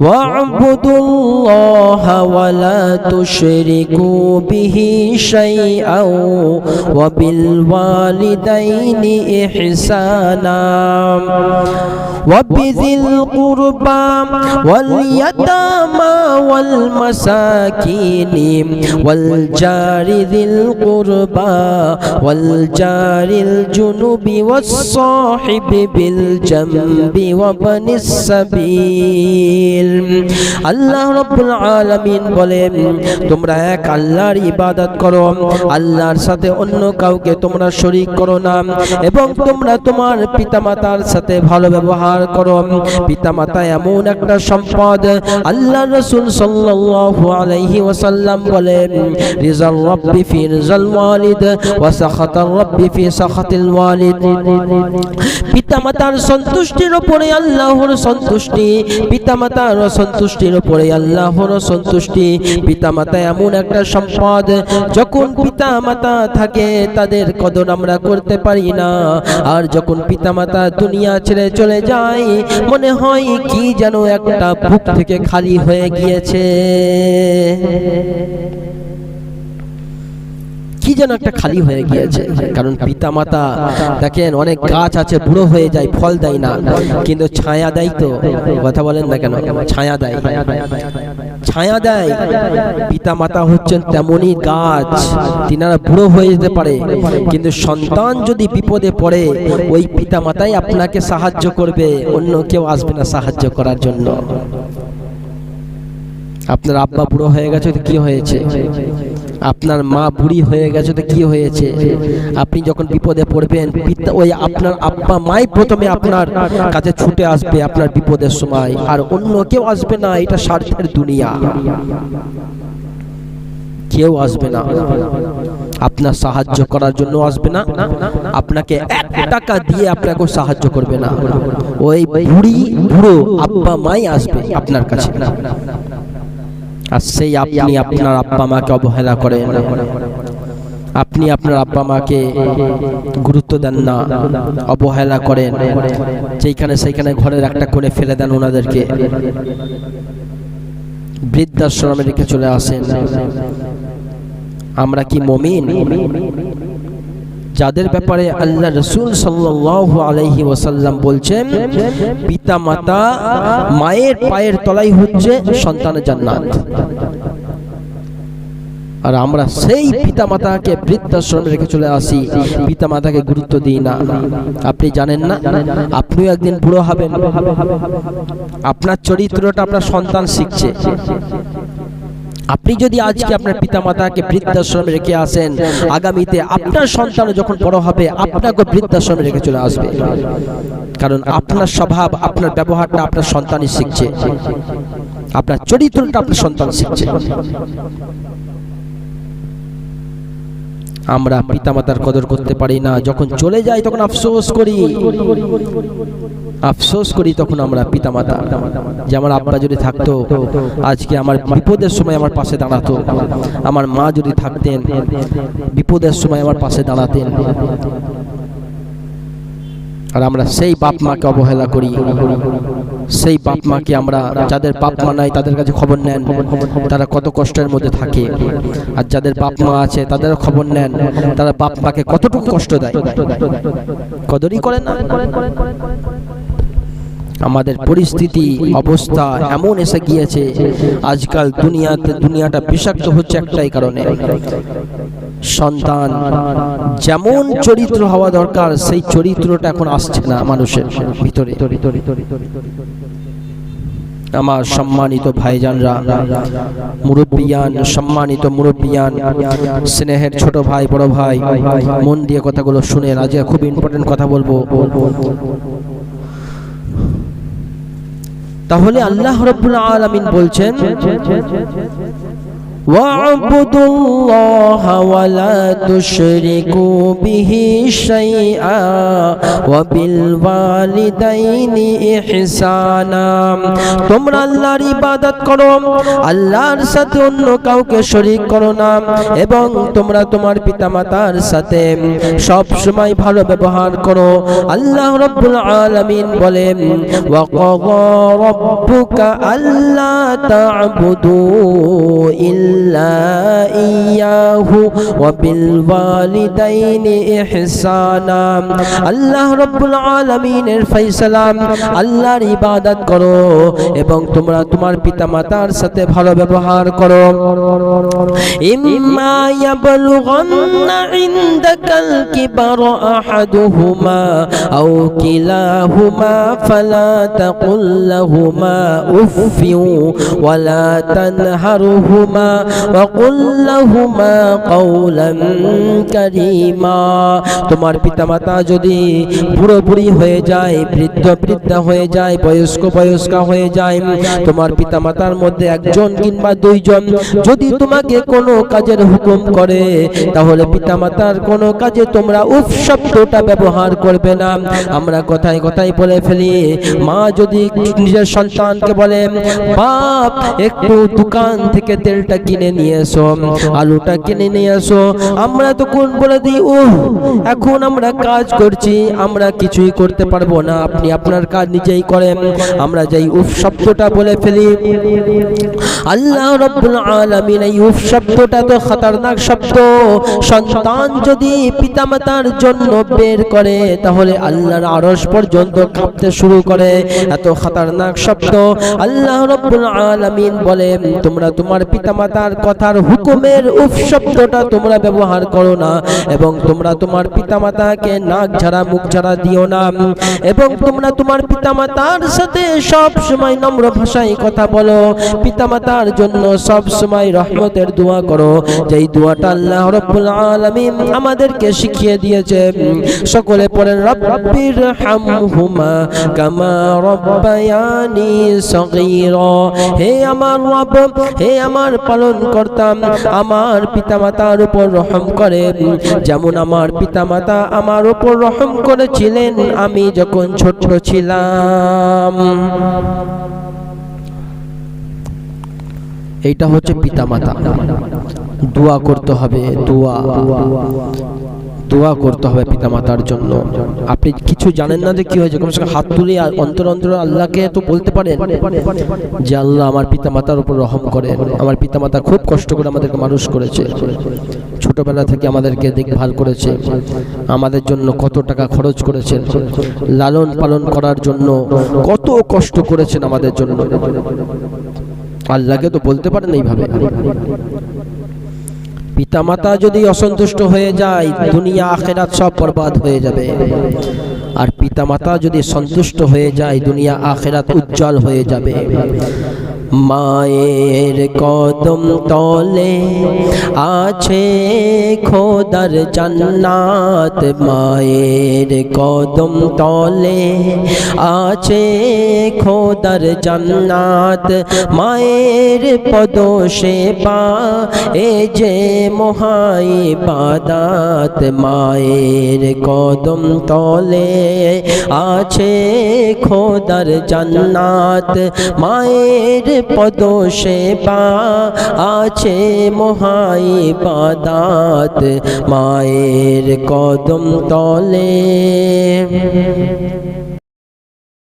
واعبدوا الله ولا تشركوا به شيئا وبالوالدين إحسانا وبذي القربى واليتامى والمساكين والجار ذي القربى والجار الجنب والصاحب بالجنب وابن السبيل আল্লাহ রব্বুল আলামিন বলেন, তোমরা এক আল্লাহর ইবাদত করো, আল্লাহর সাথে অন্য কাউকে তোমরা শরীক করো না এবং তোমরা তোমার পিতামাতার সাথে ভালো ব্যবহার করো। পিতামাতা এমন একটা সম্পদ আল্লাহ রসুল সাল্লাল্লাহু আলাইহি ওয়াসাল্লাম বলেন, রিজাল রব্বি ফি রিজাল ওয়ালিদ ওয়া সাখাতার রব্বি ফি সাখাতিল ওয়ালিদ। পিতামাতার সন্তুষ্টির উপরে আল্লাহর সন্তুষ্টি পিতামাতার সন্তুষ্টির উপরে আল্লাহর সন্তুষ্টি। পিতামাতা এমন একটা সম্পদ, যখন পিতামাতা থাকে, তাদের কদর আমরা করতে পারি না। আর যখন পিতামাতা দুনিয়া ছেড়ে চলে যায়, মনে হয় কি যেন একটা বুক থেকে খালি হয়ে গিয়েছে। কি যেন একটা খালি হয়ে গিয়েছে। কারণ পিতা মাতা দেখেন, অনেক গাছ আছে, বুড়ো হয়ে যায়, ফল দেয় না। কিন্তু ছায়া দেয় তো। কথা বলেন না কেন? ছায়া দেয়। ছায়া দেয়। পিতা মাতা হচ্ছেন তেমনই গাছ। তিনারা বুড়ো হয়ে যেতে পারে। কিন্তু সন্তান যদি বিপদে পড়ে, ওই পিতা মাতাই আপনাকে সাহায্য করবে। অন্য কেউ আসবে না সাহায্য করার জন্য। আপনার আব্বা বুড়ো হয়ে গেছে কি হয়েছে? আপনার মা বুড়ি হয়ে গেছে তো কি হয়েছে? আপনি যখন বিপদে পড়বেন, পিতা ওই আপনার আব্বা মাই প্রথমে আপনার কাছে ছুটে আসবে আপনার বিপদের সময়। আর অন্য কেউ আসবে না, এটা স্বার্থের দুনিয়া। কেউ আসবে না। আপনার সাহায্য করার জন্য আসবে না। আপনাকে এক টাকা দিয়ে আপনাকে সাহায্য করবে না। ওই বুড়ি, বুড়ো আব্বা মাই আসবে আপনার কাছে। আর সেই আপনি আপনার আব্বা মাকে অবহেলা করেন। আপনি আপনার আব্বা মাকে গুরুত্ব দেন না, অবহেলা করেন। যেখানে সেইখানে ঘরের একটা করে ফেলে দেন ওনাদেরকে। বৃদ্ধাশ্রমে রেখে চলে আসেন। আমরা কি মমিন? যাদের ব্যাপারে আল্লাহ রসুল সাল্লাল্লাহু আলাইহি ওয়াসাল্লাম বলছেন পিতা মাতা মায়ের পায়ের তলাই হচ্ছে সন্তানের জান্নাত। আর আমরা সেই পিতা মাতাকে বৃদ্ধাশ্রমে রেখে চলে আসি। পিতা মাতাকে গুরুত্ব দিই না। আপনি জানেন না? আপনিও একদিন বুড়ো হবেন। আপনার চরিত্রটা আপনার সন্তান শিখছে। আপনি যদি আজকে আপনার পিতামাতাকে বৃদ্ধাশ্রমে রেখে আসেন, আগামীতে আপনার সন্তান যখন বড় হবে আপনাকে বৃদ্ধাশ্রমে রেখে চলে আসবে। কারণ আপনার স্বভাব, আপনার ব্যবহারটা আপনার সন্তানই শিখছে। আপনার চরিত্রটা আপনার সন্তান শিখছে। আমরা পিতামাতার কদর করতে পারি না। যখন চলে যাই, তখন আফসোস করি। আফসোস করি তখন আমরা পিতামাতা, যে আমার আব্বা যদি থাকতো, আজকে আমার বিপদের সময় আমার পাশে দাঁড়াতো। আমার মা যদি থাকতেন, বিপদের সময় আমার পাশে দাঁড়াতেন। আর আমরা সেই বাপ মাকে অবহেলা করি। সেই বাপ মাকে আমরা, যাদের বাপ মা নাই, তাদের কাছে খবর নেন। তারা কত কষ্টের মধ্যে থাকে। আর যাদের বাপ মা আছে তাদের খবর নেন। তারা বাপ মাকে কতটুকু কষ্ট দেয়। কদরই করে না। আমাদের পরিস্থিতি, অবস্থা এমন এসে গিয়েছে, আজকাল দুনিয়াতে দুনিয়াটা বিষাক্ত হচ্ছে একটাই কারণে। সন্তান, যেমন চরিত্র হওয়া দরকার, সেই চরিত্রটা এখন আসছে না মানুষের ভিতরে। আমার সম্মানিত ভাইজানরা, মুরব্বিয়ান, সম্মানিত মুরব্বিয়ান, স্নেহের ছোট ভাই, বড় ভাই, মন দিয়ে কথাগুলো শুনে আজকে খুব ইম্পর্টেন্ট কথা বলব। তাহলে আল্লাহ রব্বুল আলমিন বলছেন واعبدوا الله ولا تشركوا به شيئا وبالوالدين إحسانا তোমরা আল্লাহর ইবাদত করো আল্লাহর সাথে অন্য কাউকে শরীক করো না এবং তোমরা তোমার পিতামাতার সাথে সব সময় ভালো ব্যবহার করো আল্লাহ রাব্বুল আলামিন বলেন ওয়া ক্বাদা রাব্বুকা আল্লা তা'বুদু ইল্লা এবং তোমরা তোমার পিতামাতার সাথে ভালো ব্যবহার করো। ইম্মা ইয়াবলুগান্না ইনদাকাল কিবার আহাদুহুমা আও কিলাহুমা ফালা তাকুল লাহুমা উফিউ ওয়ালা তানহারহুমা। ওয়াকুল লাহুমা কাওলান কারীমা তোমার পিতামাতা যদি বুড়ো বুড়ি হয়ে যায়, বৃদ্ধ বৃদ্ধা হয়ে যায়, বয়স্ক বয়স্কা হয়ে যায়, তোমার পিতামাতার মধ্যে একজন কিংবা দুইজন যদি তোমাকে কোনো কাজের হুকুম করে, তাহলে পিতামাতার কোনো কাজে তোমরা উফ ব্যবহার করবে না। আমরা কথায় কথায় বলে ফেলি, মা যদি নিজের সন্তানকে বলে, বাপ, একটু দোকান থেকে তেলটা কিনে নিয়ে এসো আলুটা কিনে নিয়ে এসো আমরা তখন বলে দিই ও এখন আমরা কাজ করছি, আমরা কিছুই করতে পারব না। আপনি আপনার কাজ নিজেই করেন। আমরা যাই উফ শব্দটা বলে ফেলি। আল্লাহ রব্বুল আলামিন এই উফ শব্দটা তো খতরনাক শব্দ। সন্তান যদি পিতামাতার জন্য বের করে, তাহলে আল্লাহর আরশ পর্যন্ত কাঁপতে শুরু করে। এত খতরনাক শব্দ। আল্লাহ রব্বুল আলামিন বলেন, তোমরা তোমার পিতামাতার কথার হুকুমের উফ শব্দটা তোমরা ব্যবহার করো না, এবং তোমরা তোমার পিতামাতাকে নাক ঝাড়া, মুখ ঝাড়া দিও না, এবং তোমরা তোমার পিতামাতার সাথে সব সময় নম্র ভাষায় কথা বলো, পিতামাতার জন্য সব সময় রহমতের দোয়া করো, যেই দোয়াটা আল্লাহ রব্বুল আলামিন আমাদেরকে শিখিয়ে দিয়েছে, সকলে পড়েন রব্বির হামহুমা কামা রব্বায়ানি সগীরা। হে আমার রব, হে আমার পালন করতাম। আমার পিতামাতার উপর রহম করে যেমন আমার পিতামাতা আমার উপর রহম করেছিলেন, আমি যখন ছোট ছিলাম। এইটা হচ্ছে পিতামাতা। দোয়া করতে হবে, দোয়া। দোয়া করতে হবে পিতামাতার জন্য। আপনি কিছু জানেন না যে কি হয়েছে? কমসে হাত তুলে অন্তর অন্তর আল্লাহকে তো বলতে পারেন যে আল্লাহ আমার পিতামাতার উপর রহম করেন আমার পিতামাতা খুব কষ্ট করে আমাদেরকে মানুষ করেছে। ছোটবেলা থেকে আমাদেরকে দেখভাল করেছে। আমাদের জন্য কত টাকা খরচ করেছেন। লালন পালন করার জন্য কত কষ্ট করেছেন আমাদের জন্য। আল্লাহকে তো বলতে পারেন এইভাবে। পিতামাতা যদি অসন্তুষ্ট হয়ে যায়, দুনিয়া, আখেরাত সব বরবাদ হয়ে যাবে। আর পিতামাতা যদি সন্তুষ্ট হয়ে যায়, দুনিয়া, আখেরাত উজ্জ্বল হয়ে যাবে। মায়ের কদম তলে আছে খোদার জান্নাত। মায়ের কদম তলে আছে খোদার জান্নাত। মায়ের পদ সেবা এ যে মহাই বাদাত। মায়ের কদম তলে আছে খোদার জান্নাত। মায়ের পদ সেবা আছে মহাই পাদাত মায়ের কদম তলে।